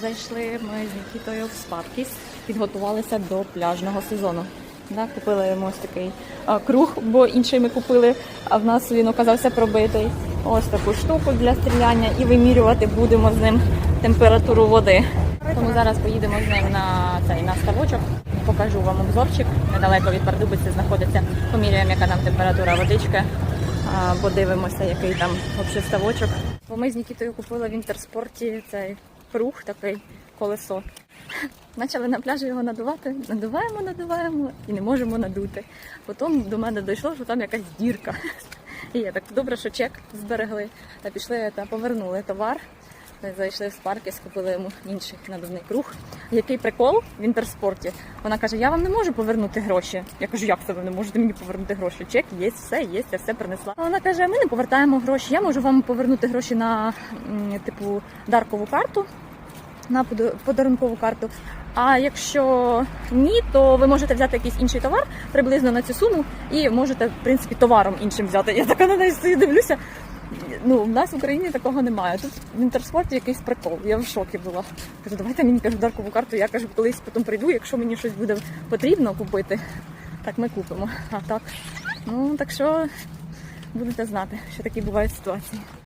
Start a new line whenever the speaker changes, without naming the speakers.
Зайшли ми з Нікітою в Спаркіс, підготувалися до пляжного сезону. Да, купили йому ось такий а, круг, бо інший ми купили, а в нас він оказався пробитий. Ось таку штуку для стріляння і вимірювати будемо з ним температуру води. Тому зараз поїдемо з ним на цей на ставочок. Покажу вам обзорчик. Недалеко від Пардубиці знаходиться. Поміряємо, яка нам температура водички. Подивимося, який там ставочок. Бо ми з Нікітою купили в інтерспорті цей круг, такий колесо. Почали на пляжі його надувати, надуваємо, надуваємо і не можемо надути. Потім до мене дійшло, що там якась дірка. І я так добре, що чек зберегли. Та пішли та повернули товар. Зайшли в спарки, скупили йому інший надувний круг. Який прикол в інтерспорті? Вона каже: Я вам не можу повернути гроші. Я кажу, як це ви не можете мені повернути гроші? Чек є, все є, я все принесла. Вона каже: Ми не повертаємо гроші. Я можу вам повернути гроші на типу даркову карту на пода- подарункову карту. А якщо ні, то ви можете взяти якийсь інший товар приблизно на цю суму і можете, в принципі, товаром іншим взяти. Я така на неї дивлюся. Ну, в нас в Україні такого немає. Тут в інтерспорті якийсь прикол. Я в шокі була. Кажу, давайте мені кажу даркову карту. Я кажу, колись потім прийду, якщо мені щось буде потрібно купити, так ми купимо. А так, ну так що будете знати, що такі бувають ситуації.